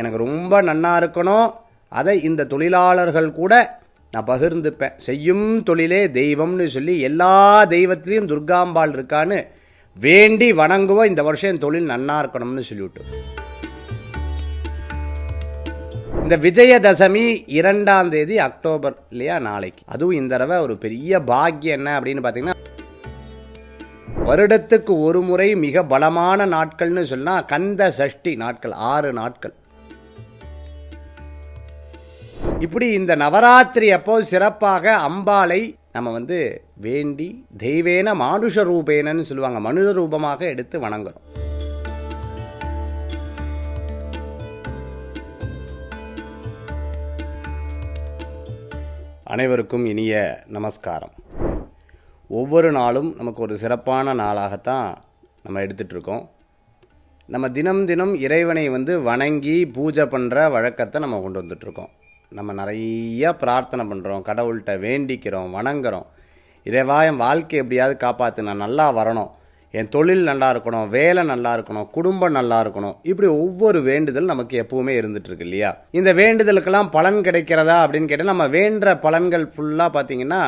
எனக்கு ரொம்ப நன்னா இருக்கணும். அதை இந்த தொழிலாளர்கள் கூட நான் பகிர்ந்துப்பேன். செய்யும் தொழிலே தெய்வம்னு சொல்லி எல்லா தெய்வத்திலையும் துர்காம்பாள் இருக்கான்னு வேண்டி வணங்குவோம் இந்த வருஷம் என் தொழில் நன்னா இருக்கணும்னு சொல்லிவிட்டு. இந்த விஜயதசமி இரண்டாம் தேதி அக்டோபர் இல்லையா நாளைக்கு. அதுவும் இந்த தடவை ஒரு பெரிய பாக்கியம் என்ன அப்படின்னு பார்த்தீங்கன்னா வருடத்துக்கு ஒரு முறை மிக பலமான நாட்கள்னு சொன்னால் கந்த சஷ்டி நாட்கள் ஆறு நாட்கள். இப்படி இந்த நவராத்திரி அப்போ சிறப்பாக அம்பாளை நம்ம வந்து வேண்டி தெய்வேன மானுஷ ரூபேனன்னு சொல்லுவாங்க. மனித ரூபமாக எடுத்து வணங்குறோம். அனைவருக்கும் இனிய நமஸ்காரம். ஒவ்வொரு நாளும் நமக்கு ஒரு சிறப்பான நாளாகத்தான் நம்ம எடுத்துகிட்ருக்கோம் நம்ம தினம் தினம் இறைவனை வந்து வணங்கி பூஜை பண்ணுற வழக்கத்தை நம்ம கொண்டு வந்துட்ருக்கோம். நம்ம நிறையா பிரார்த்தனை பண்ணுறோம் கடவுள்கிட்ட வேண்டிக்கிறோம் வணங்குறோம். இறைவா என் வாழ்க்கை எப்படியாவது காப்பாற்று நான் நல்லா வரணும். என் தொழில் நல்லா இருக்கணும் வேலை நல்லா இருக்கணும் குடும்பம் நல்லா இருக்கணும். இப்படி ஒவ்வொரு வேண்டுதல் நமக்கு எப்பவுமே இருந்துகிட்ருக்கு இல்லையா? இந்த வேண்டுதலுக்கெல்லாம் பலன் கிடைக்கிறதா அப்படின்னு கேட்டால் நம்ம வேண்ட பலன்கள் ஃபுல்லாக பார்த்தீங்கன்னா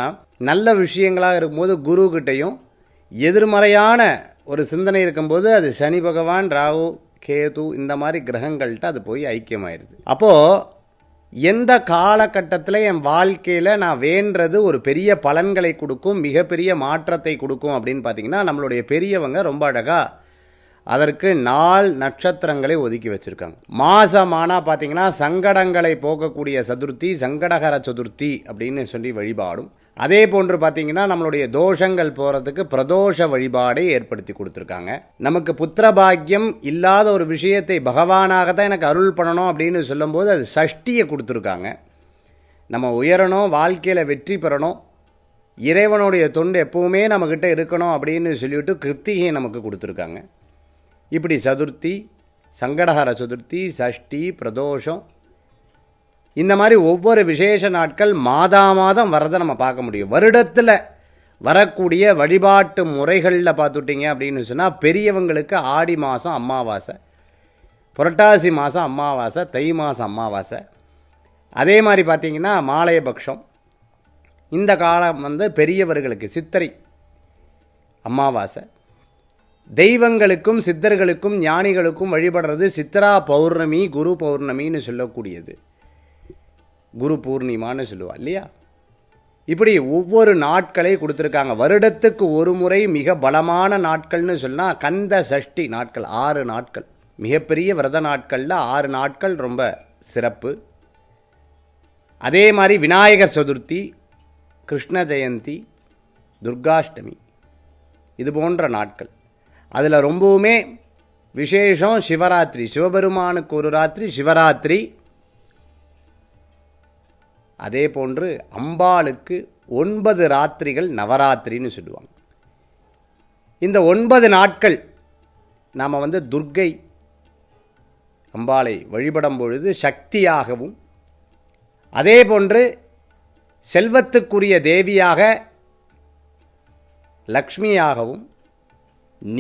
நல்ல விஷயங்களாக இருக்கும்போது குருக்கிட்டையும் எதிர்மறையான ஒரு சிந்தனை இருக்கும்போது அது சனி பகவான் ராகு கேது இந்த மாதிரி கிரகங்கள்கிட்ட அது போய் ஐக்கியமாயிருது. அப்போது எந்த காலகட்டத்தில் என் வாழ்க்கையில் நான் வேண்டது ஒரு பெரிய பலன்களை கொடுக்கும் மிகப்பெரிய மாற்றத்தை கொடுக்கும் அப்படின்னு பார்த்தீங்கன்னா நம்மளுடைய பெரியவங்க ரொம்ப அழகாக அதற்கு நாள் நட்சத்திரங்களை ஒதுக்கி வச்சுருக்காங்க. மாசமானா பார்த்தீங்கன்னா சங்கடங்களை போக்கக்கூடிய சதுர்த்தி சங்கடகர சதுர்த்தி அப்படின்னு சொல்லி வழிபாடும். அதே போன்று பார்த்தீங்கன்னா நம்மளுடைய தோஷங்கள் போகிறதுக்கு பிரதோஷ வழிபாடை ஏற்படுத்தி கொடுத்துருக்காங்க. நமக்கு புத்திர பாக்கியம் இல்லாத ஒரு விஷயத்தை பகவானாக தான் எனக்கு அருள் பண்ணணும் அப்படின்னு சொல்லும்போது அது சஷ்டியை கொடுத்துருக்காங்க. நம்ம உயரணும் வாழ்க்கையில் வெற்றி பெறணும். இறைவனுடைய தொண்டு எப்பவுமே நம்மக்கிட்ட இருக்கணும் அப்படின்னு சொல்லிவிட்டு கிருத்திகை நமக்கு கொடுத்துருக்காங்க. இப்படி சதுர்த்தி சங்கடஹர சதுர்த்தி சஷ்டி பிரதோஷம் இந்த மாதிரி ஒவ்வொரு விசேஷ நாட்கள் மாதா மாதம் வரதை நம்ம பார்க்க முடியும். வருடத்தில் வரக்கூடிய வழிபாட்டு முறைகளில் பார்த்துட்டிங்க அப்படின்னு சொன்னால் பெரியவங்களுக்கு ஆடி மாதம் அமாவாசை புரட்டாசி மாதம் அமாவாசை தை மாதம் அமாவாசை அதே மாதிரி பார்த்திங்கன்னா மாலையபக்ஷம் இந்த காலம் வந்து பெரியவர்களுக்கு சித்திரை அமாவாசை தெய்வங்களுக்கும் சித்தர்களுக்கும் ஞானிகளுக்கும் வழிபடுறது சித்ரா பௌர்ணமி குரு பௌர்ணமின்னு சொல்லக்கூடியது. குரு பூர்ணிமான்னு சொல்லுவா இல்லையா? இப்படி ஒவ்வொரு நாட்களை கொடுத்துருக்காங்க. வருடத்துக்கு ஒரு முறை மிக பலமான நாட்கள்னு சொன்னால் கந்த சஷ்டி நாட்கள் ஆறு நாட்கள். மிகப்பெரிய விரத நாட்களில் ஆறு நாட்கள் ரொம்ப சிறப்பு. அதே மாதிரி விநாயகர் சதுர்த்தி கிருஷ்ண ஜெயந்தி துர்காஷ்டமி இது போன்ற நாட்கள். அதில் ரொம்பவுமே விசேஷம் சிவராத்திரி. சிவபெருமானுக்கு ஒரு ராத்திரி சிவராத்திரி அதே போன்று அம்பாளுக்கு ஒன்பது ராத்திரிகள் நவராத்திரின்னு சொல்லுவாங்க. இந்த ஒன்பது நாட்கள் நாம் வந்து துர்க்கை அம்பாளை வழிபடும் பொழுது சக்தியாகவும் அதே போன்று செல்வத்துக்குரிய தேவியாக லக்ஷ்மியாகவும்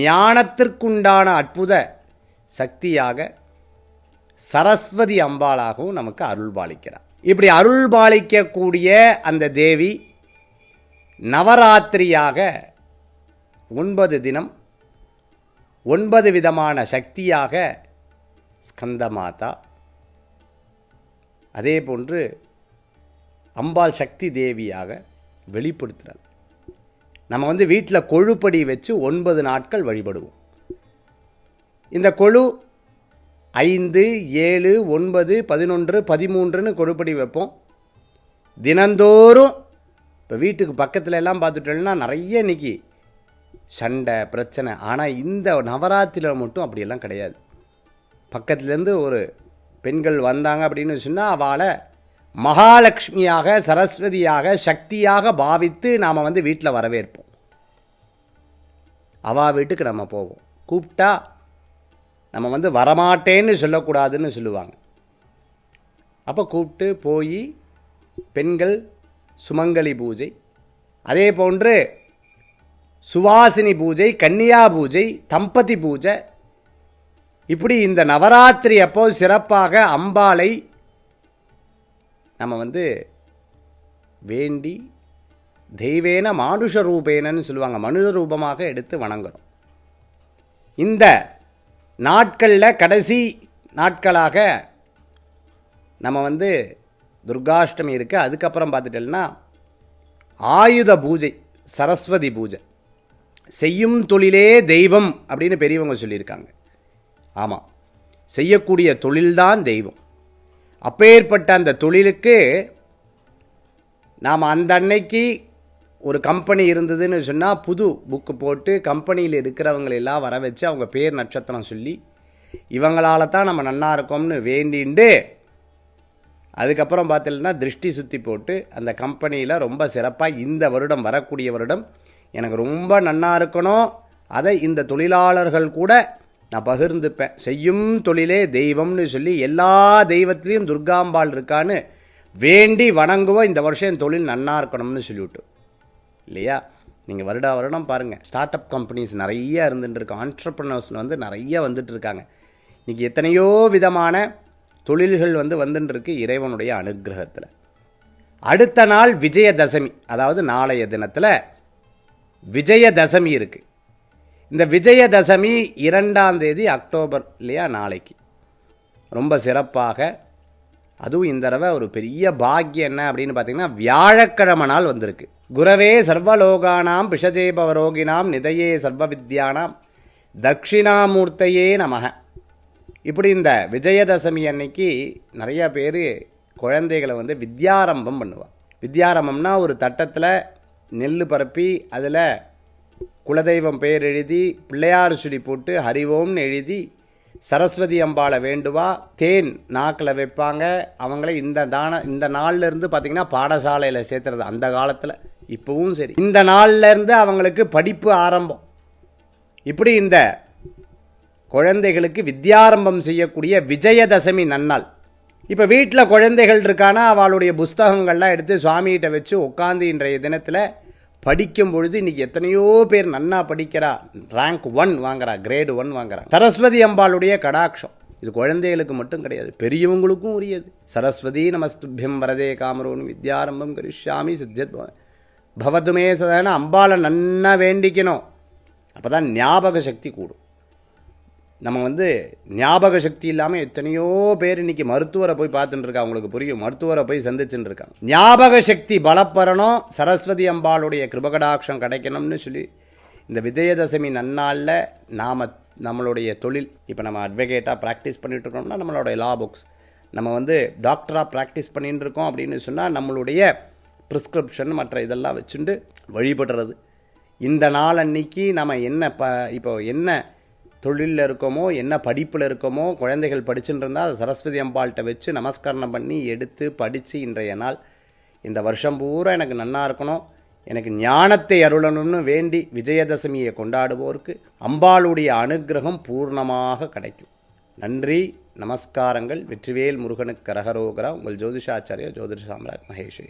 ஞானத்திற்குண்டான அற்புத சக்தியாக சரஸ்வதி அம்பாளாகவும் நமக்கு அருள்பாலிக்கிறார். இப்படி அருள்பாலிக்கக்கூடிய அந்த தேவி நவராத்திரியாக ஒன்பது தினம் ஒன்பது விதமான சக்தியாக ஸ்கந்தமாதா. அதே போன்று அம்பாள் சக்தி தேவியாக வெளிப்படுத்துகிறார் நம்ம வந்து வீட்டில் கொழுப்படி வச்சு ஒன்பது நாட்கள் வழிபடுவோம். இந்த கொழு ஐந்து ஏழு ஒன்பது பதினொன்று பதிமூன்றுன்னு கொடுப்படி வைப்போம். தினந்தோறும் இப்போ வீட்டுக்கு பக்கத்தில் எல்லாம் பார்த்துட்டோம்னா நிறைய இன்னைக்கு சண்டை பிரச்சனை. ஆனால் இந்த நவராத்திரியில் மட்டும் அப்படியெல்லாம் கிடையாது. பக்கத்துலேருந்து ஒரு பெண்கள் வந்தாங்க அப்படின்னு சொன்னால் அவளை மகாலட்சுமியாக சரஸ்வதியாக சக்தியாக பாவித்து நாம் வந்து வீட்டில் வரவேற்போம். அவா வீட்டுக்கு நம்ம போவோம். கூப்பிட்டா நம்ம வந்து வரமாட்டேன்னு சொல்லக்கூடாதுன்னு சொல்லுவாங்க. அப்போ கூப்பிட்டு போய் பெண்கள் சுமங்கலி பூஜை அதே போன்று சுவாசினி பூஜை கன்னியா பூஜை தம்பதி பூஜை இப்படி இந்த நவராத்திரி அப்போ சிறப்பாக அம்பாளை நம்ம வந்து வேண்டி தெய்வேன மானுஷ ரூபேனன்னு சொல்லுவாங்க. மனுஷ ரூபமாக எடுத்து வணங்குறோம். இந்த நாட்களில் கடைசி நாட்களாக நம்ம வந்து துர்காஷ்டமி இருக்குது அதுக்கப்புறம் பார்த்துட்டோம்னா ஆயுத பூஜை சரஸ்வதி பூஜை. செய்யும் தொழிலே தெய்வம் அப்படின்னு பெரியவங்க சொல்லியிருக்காங்க. ஆமாம் செய்யக்கூடிய தொழில்தான் தெய்வம். அப்பேற்பட்ட அந்த தொழிலுக்கு நாம் அந்த அன்னைக்கு ஒரு கம்பெனி இருந்ததுன்னு சொன்னால் புது புக்கு போட்டு கம்பெனியில் இருக்கிறவங்களெல்லாம் வர வச்சு அவங்க பேர் நட்சத்திரம் சொல்லி இவங்களால தான் நம்ம நன்னா இருக்கோம்னு வேண்டிண்டு. அதுக்கப்புறம் பார்த்தீங்கன்னா திருஷ்டி சுற்றி போட்டு அந்த கம்பெனியில் ரொம்ப சிறப்பாக இந்த வருடம் வரக்கூடிய வருடம் எனக்கு ரொம்ப நன்னா இருக்கணும். அதை இந்த தொழிலாளர்கள் கூட நான் பகிர்ந்துப்பேன். செய்யும் தொழிலே தெய்வம்னு சொல்லி எல்லா தெய்வத்திலையும் துர்காம்பாள் இருக்கான்னு வேண்டி வணங்குவோம். இந்த வருஷம் என் தொழில் நன்னா இருக்கணும்னு சொல்லிவிட்டு. இல்லையா? நீங்கள் வருடா வருடம் பாருங்கள் ஸ்டார்ட் அப் கம்பெனிஸ் நிறைய இருந்துட்டுருக்கு ஆண்டர்ப்ரனர்ஸ் வந்து நிறைய வந்துட்டுருக்காங்க. இன்றைக்கி எத்தனையோ விதமான தொழில்கள் வந்து வந்துட்டுருக்கு இறைவனுடைய அனுகிரகத்தில். அடுத்த நாள் விஜயதசமி அதாவது நாளைய தினத்தில் விஜயதசமி இருக்குது இந்த விஜயதசமி இரண்டாம் தேதி அக்டோபர் இல்லையா நாளைக்கு. ரொம்ப சிறப்பாக அதுவும் இந்த தடவை ஒரு பெரிய பாக்கியம் என்ன அப்படின்னு பார்த்தீங்கன்னா வியாழக்கிழமை நாள் வந்திருக்கு. குரவே சர்வலோகானாம் பிஷஜேபவரோகினாம் நிதையே சர்வ வித்யானாம் தட்சிணாமூர்த்தையே நமக. இப்படி இந்த விஜயதசமி அன்னைக்கு நிறைய பேர் குழந்தைகளை வந்து வித்யாரம்பம் பண்ணுவாள் வித்யாரம்பம்னா ஒரு தட்டத்தில் நெல் பரப்பி அதில் குலதெய்வம் பெயர் எழுதி பிள்ளையார் சுடி போட்டு ஹரிவோம்னு எழுதி சரஸ்வதி அம்பாளை வேண்டுவா தேன் நாக்கில் வைப்பாங்க. அவங்கள இந்த தான இந்த நாள்லேருந்து இருந்து பாடசாலையில் சேர்த்துறது அந்த காலத்தில். இப்போவும் சரி. இந்த நாள்லேருந்து அவங்களுக்கு படிப்பு ஆரம்பம். இப்படி இந்த குழந்தைகளுக்கு வித்யாரம்பம் செய்யக்கூடிய விஜயதசமி நன்னாள். இப்போ வீட்டில் குழந்தைகள் இருக்கானா அவளுடைய புஸ்தகங்கள்லாம் எடுத்து சுவாமிகிட்ட வச்சு உட்காந்து இன்றைய தினத்தில் படிக்கும் பொழுது இன்னைக்கு எத்தனையோ பேர் நன்னா படிக்கிறா. ரேங்க் ஒன் வாங்குறா கிரேடு ஒன் வாங்குறா. சரஸ்வதி அம்பாளுடைய கடாட்சம். இது குழந்தைகளுக்கு மட்டும் கிடையாது பெரியவங்களுக்கும் உரியது. சரஸ்வதி நமஸ்துபியம் வரதே காமரோன் வித்யாரம்பம் கரிஷாமி சித்தியத் பவதுமே சதன அம்பாளை நன்னா வேண்டிக்கணும். அப்போ தான் ஞாபக சக்தி கூடும். நம்ம வந்து ஞாபக சக்தி இல்லாமல் எத்தனையோ பேர் இன்றைக்கி மருத்துவரை போய் பார்த்துட்டுருக்கா அவங்களுக்கு புரியும். மருத்துவரை போய் சந்திச்சுட்டு இருக்காங்க ஞாபக சக்தி பலப்பெறணும் சரஸ்வதி அம்பாளுடைய கிருபகடாட்சம் கிடைக்கணும்னு சொல்லி இந்த விஜயதசமி நன்னாளில் நாம் நம்மளுடைய தொழில் இப்போ நம்ம அட்வொகேட்டாக ப்ராக்டிஸ் பண்ணிகிட்ருக்கோம்னா நம்மளுடைய லா புக்ஸ் நம்ம வந்து டாக்டராக ப்ராக்டிஸ் பண்ணிகிட்டு இருக்கோம் அப்படின்னு சொன்னால் நம்மளுடைய ப்ரிஸ்கிரிப்ஷன் மற்ற இதெல்லாம் வச்சுட்டு வழிபடுறது. இந்த நாள் அன்னைக்கு நம்ம என்ன ப இப்போ என்ன தொழிலில் இருக்கோமோ என்ன படிப்பில் இருக்கோமோ குழந்தைகள் படிச்சுட்டு இருந்தால் அதை சரஸ்வதி அம்பாள்கிட்ட வச்சு நமஸ்கரணம் பண்ணி எடுத்து படித்து இன்றைய நாள். இந்த வருஷம் பூரா எனக்கு நன்னா இருக்கணும். எனக்கு ஞானத்தை அருளணும்னு வேண்டி விஜயதசமியை கொண்டாடுவோருக்கு அம்பாளுடைய அனுக்கிரகம் பூர்ணமாக கிடைக்கும். நன்றி நமஸ்காரங்கள். வெற்றிவேல் முருகனுக்கு கரகரோகரா. உங்கள் ஜோதிஷாச்சாரியா ஜோதிஷ சாம்ராஜ் மகேஷ்